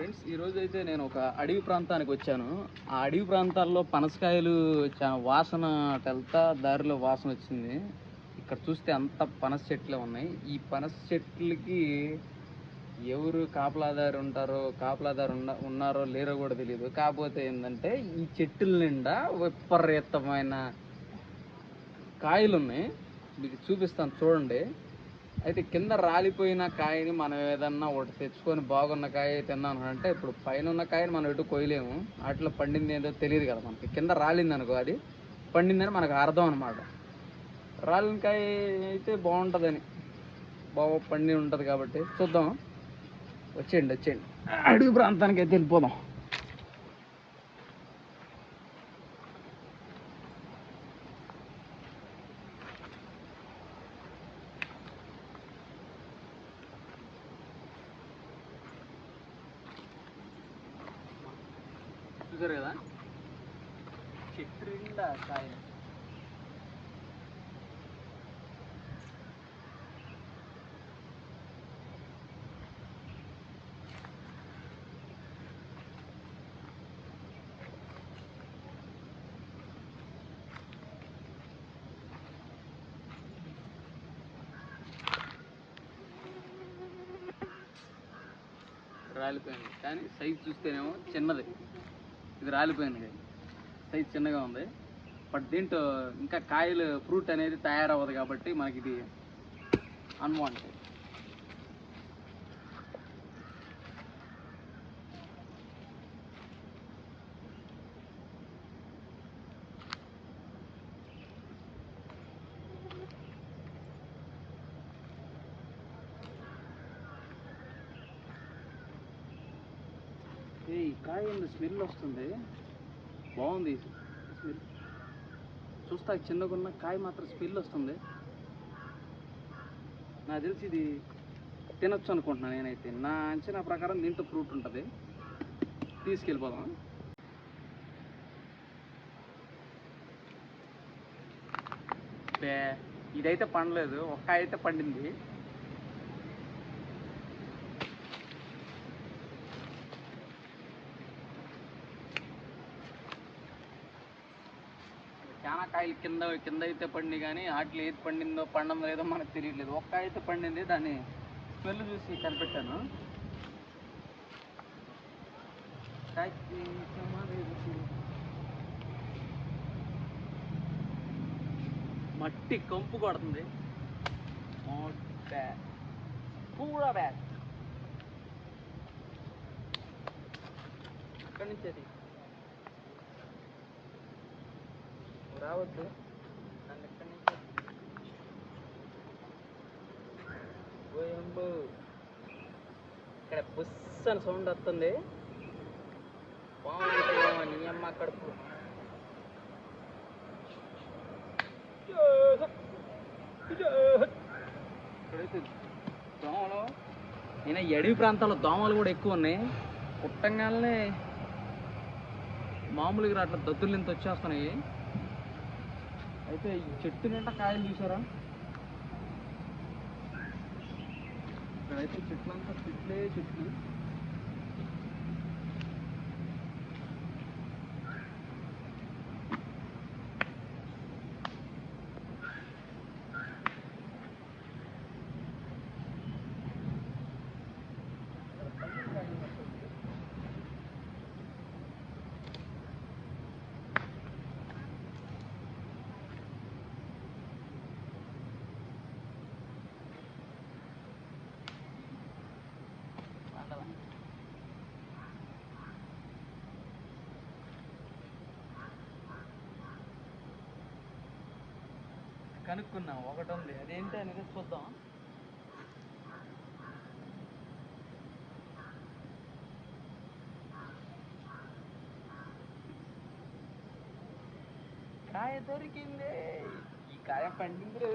Friends ఈరోజు అయితే నేను ఒక అడవి ప్రాంతానికి వచ్చాను. ఆ అడవి ప్రాంతాల్లో పనసకాయలు చాలా వాసన అటు వెళ్తా దారిలో వాసన వచ్చింది. ఇక్కడ చూస్తే అంత పనస చెట్లే ఉన్నాయి. ఈ పనస చెట్లకి ఎవరు కాపలాదారు ఉంటారో కాపలాదారు ఉన్నారో లేరో కూడా తెలియదు కాకపోతే ఏంటంటే ఈ చెట్టుల నిండా విపరీతమైన కాయలు ఉన్నాయి మీకు చూపిస్తాను చూడండి. అయితే కింద రాలిపోయిన కాయని మనం ఏదన్నా ఒకటి తెచ్చుకొని బాగున్న కాయ తిన్నాను అంటే ఇప్పుడు పైన ఉన్న కాయని మనం ఎటు కొయ్యలేము. వాటిలో పండింది ఏదో తెలియదు కదా మనకి. కింద రాలింది అనుకో అది. పండిందని మనకు అర్థం అనమాట రాలిన కాయ అయితే బాగుంటుందని. బాగా పండి ఉంటుంది కాబట్టి చూద్దాం. వచ్చేయండి వచ్చేయండి. అడవి ప్రాంతానికి అయితే వెళ్ళిపోదాం. చూసారు కదా? చెట్టు నిండా కాయలు రాలిపోయింది. కానీ సైజ్ చూస్తేనేమో చిన్నది. ఇది రాలిపోయింది సైజ్ చిన్నగా ఉంది. బట్ దీంట్లో ఇంకా కాయలు ఫ్రూట్ అనేది తయారవ్వదు కాబట్టి మనకి ఇది అన్వాంటెడ్ కాయ స్మెల్ వస్తుంది. బాగుంది. స్మెల్. చూస్తా చిన్నగా ఉన్న కాయ మాత్రం స్మెల్ వస్తుంది. నాకు తెలిసి ఇది తినొచ్చు అనుకుంటున్నాను నేనైతే. నా అంచనా ప్రకారం దీంట్లో ఫ్రూట్ ఉంటుంది. తీసుకెళ్ళిపోదాం. ఇదైతే పండలేదు. ఒక్క అయితే పండింది. చాలా కాయలు కింద కింద అయితే పండి కానీ వాటిలో ఏది పండిందో పండం లేదో మనకు తెలియట్లేదు. ఒక్క అయితే పండింది దాన్ని స్మెల్ చూసి కనిపెట్టాను. మట్టి కంపు కొడుతుంది. పూరా బ్యాగ్ అక్కడి నుంచి అది? రావద్దు. నన్ను ఎక్కడి నుంచి ఓయంబు. ఇక్కడ బుస్ అని సౌండ్ వస్తుంది. బాగుంటుంది నీ అమ్మ కడుపు. దోమలు. నేను ఈ అడవి ప్రాంతాల్లో దోమలు కూడా ఎక్కువ ఉన్నాయి. పుట్టంగానే మామూలుగా రాట్ల దద్దులు ఇంత వచ్చేస్తున్నాయి. అయితే ఈ చెట్టు నిండా కాయలు చూసారా? ఇక్కడైతే చెట్లు అంతా చెట్లే చెట్లు. కనుక్కున్నాం. ఒకటి ఉంది. అదేంటి అనేది చూద్దాం. కాయ దొరికింది. ఈ కాయ పండింది.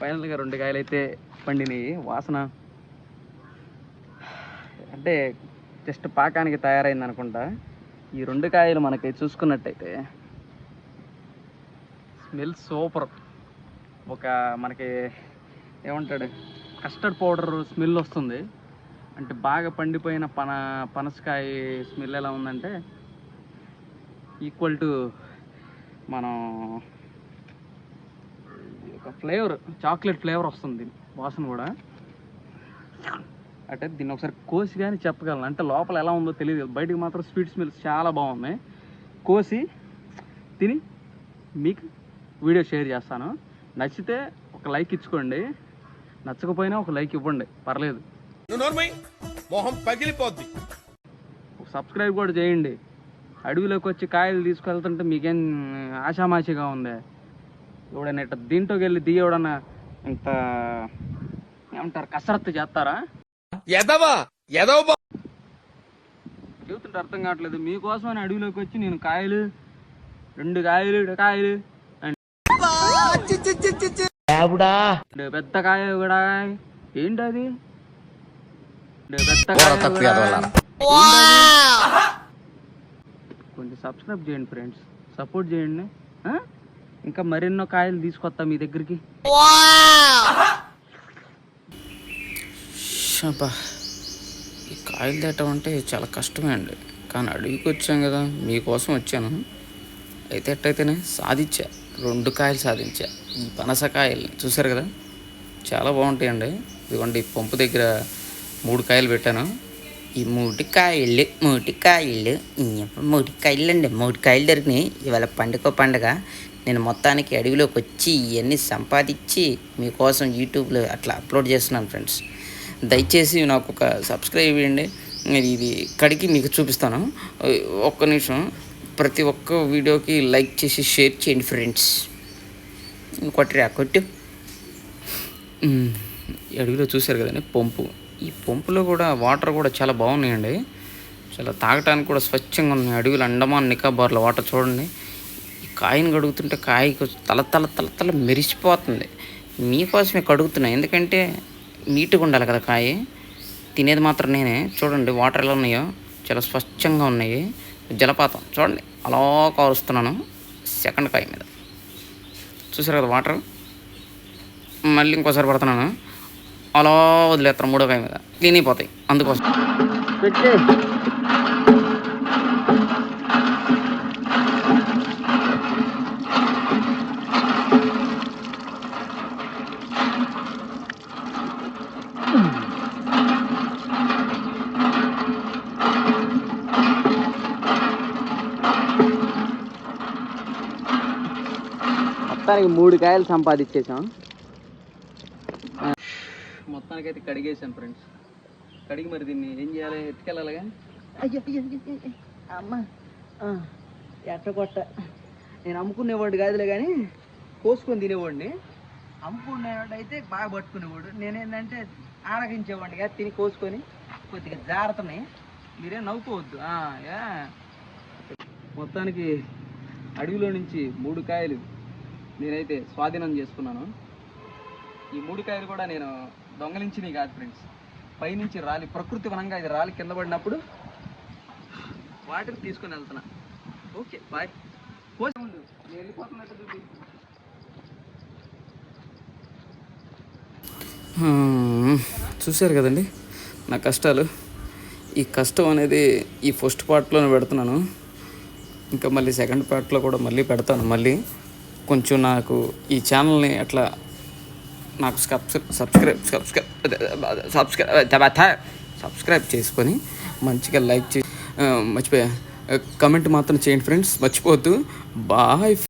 ఫైనల్గా రెండు కాయలు అయితే పండినాయి. వాసన అంటే జస్ట్ పాకానికి తయారైంది అనుకుంటా. ఈ రెండు కాయలు మనకి చూసుకున్నట్టయితే స్మెల్ సూపర్. ఒక మనకి ఏమంటాడు? కస్టర్డ్ పౌడర్ స్మెల్ వస్తుంది. అంటే బాగా పండిపోయిన పన పనసకాయ స్మెల్ ఎలా ఉందంటే ఈక్వల్ టు మనం ఒక ఫ్లేవర్ చాక్లెట్ ఫ్లేవర్ వస్తుంది వాసన కూడా. అంటే దీన్ని ఒకసారి కోసి కానీ చెప్పగలను. అంటే లోపల ఎలా ఉందో తెలియదు. బయటికి మాత్రం స్వీట్ స్మెల్స్ చాలా బాగున్నాయి కోసి తిని మీకు వీడియో షేర్ చేస్తాను. నచ్చితే ఒక లైక్ ఇచ్చుకోండి. నచ్చకపోయినా ఒక లైక్ ఇవ్వండి. పర్లేదు. మొహం పగిలిపోద్ది. సబ్స్క్రైబ్ కూడా చేయండి. అడవిలోకి వచ్చి కాయలు తీసుకెళ్తుంటే మీకేం ఆషామాషిగా ఉంది? ఎవడైనా ఇట్ట దీంట్లోకి వెళ్ళి దిగి ఎవడన్నా ఇంత ఏమంటారు కసరత్తు చేస్తారా? ఎదవా ఎదవ బా- చెబుతుంటే అర్థం కావట్లేదు. మీకోసమని అడవిలోకి వచ్చి నేను కాయలు రెండు కాయలు రెండు కాయలు పెద్ద కాయ కూడా ఏంటి అది రెండు పెద్ద. ఏంటది? కొంచెం సబ్స్క్రైబ్ చేయండి ఫ్రెండ్స్. సపోర్ట్ చేయండి? ఇంకా మరెన్నో కాయలు తీసుకొస్తా మీ దగ్గరికి. అబ్బా ఈ కాయలు తేటం అంటే చాలా కష్టమే అండి. కానీ అడవికి వచ్చాం కదా మీకోసం వచ్చాను. అయితే ఎట్టయితేనే సాధించా. రెండు కాయలు సాధించా. ఈ పనసకాయలు చూసారు కదా చాలా బాగుంటాయండి. ఇదిగోండి పంపు దగ్గర మూడు కాయలు పెట్టాను. ఈ మూడు కాయలు మూడు కాయలు మూడు కాయలు అండి మూడు కాయలు దొరికినాయి. ఇవాళ పండుగ పండుగ. నేను మొత్తానికి అడవిలోకి వచ్చి ఇవన్నీ సంపాదించి మీకోసం యూట్యూబ్లో అట్లా అప్లోడ్ చేస్తున్నాను ఫ్రెండ్స్. దయచేసి నాకు ఒక సబ్స్క్రైబ్ చేయండి నేను ఇది కడిగి మీకు చూపిస్తాను. ఒక్క నిమిషం. ప్రతి ఒక్క వీడియోకి లైక్ చేసి షేర్ చేయండి ఫ్రెండ్స్. ఇంకొకటి కొట్టు. ఈ అడవిలో చూశారు కదండి పంపు. ఈ పంపులో కూడా వాటర్ కూడా చాలా బాగున్నాయండి. చాలా తాగటానికి కూడా స్వచ్ఛంగా ఉన్నాయి. అడవిలో అండమాన్ నికాబార్లో వాటర్ చూడండి. ఈ కాయను కడుగుతుంటే కాయకు తల తల తల తల మెరిసిపోతుంది. మీకోసమే కడుగుతున్నాయి. ఎందుకంటే నీట్గా ఉండాలి కదా కాయ. తినేది మాత్రం నేనే. చూడండి వాటర్ ఎలా ఉన్నాయో చాలా స్వచ్ఛంగా ఉన్నాయి. జలపాతం. చూడండి అలా కారుస్తున్నాను సెకండ్ కాయ మీద. చూసారు కదా వాటర్ మళ్ళీ ఇంకోసారి పడుతున్నాను. అలా వదిలేస్తాను మూడో కాయ మీద. క్లీన్ అయిపోతాయి. అందుకోసం. మొత్తానికి మూడు కాయలు సంపాదించేసాం మొత్తానికి అయితే కడిగేసాను ఫ్రెండ్స్. కడిగి మరి దీన్ని ఏం చేయాలి? ఎత్తుకెళ్ళాలిగా. అమ్మ. ఆ, ఎట్ట కొట్ట. నేను అమ్ముకునేవాడు కాదులే కానీ కోసుకొని తినేవాడిని. అమ్ముకునేవాడు అయితే బాగా పట్టుకునేవాడు. నేనేంటంటే ఆరగించేవాడిని కదా తిని కోసుకొని కొద్దిగా జాగ్రత్తని మీరేం నవ్వుకోవద్దు. ఆ, యా. మొత్తానికి అడవిలో నుంచి మూడు కాయలు నేనైతే స్వాధీనం చేసుకున్నాను. ఈ మూడు కాయలు కూడా నేను దొంగలించినవి కాదు ఫ్రెండ్స్. పైనుంచి రాలి ప్రకృతి వనంగా ఇది రాలి కింద పడినప్పుడు వాటిని తీసుకొని వెళ్తున్నా. Okay bye. పోతే ఉండు నేను వెళ్ళిపోతున్నట్టు చూపి. చూశారు కదండి నా కష్టాలు. ఈ కష్టం అనేది ఈ ఫస్ట్ పార్ట్లోనే పెడుతున్నాను. ఇంకా మళ్ళీ సెకండ్ పార్ట్లో కూడా మళ్ళీ పెడతాను మళ్ళీ. కొంచెం నాకు ఈ ఛానల్ని అట్లా నాకు subscribe subscribe subscribe subscribe subscribe చేసుకొని మంచిగా లైక్ చేసి మర్చిపోయా. కమెంట్ మాత్రం చేయండి ఫ్రెండ్స్. మర్చిపోవద్దు. బాయ్.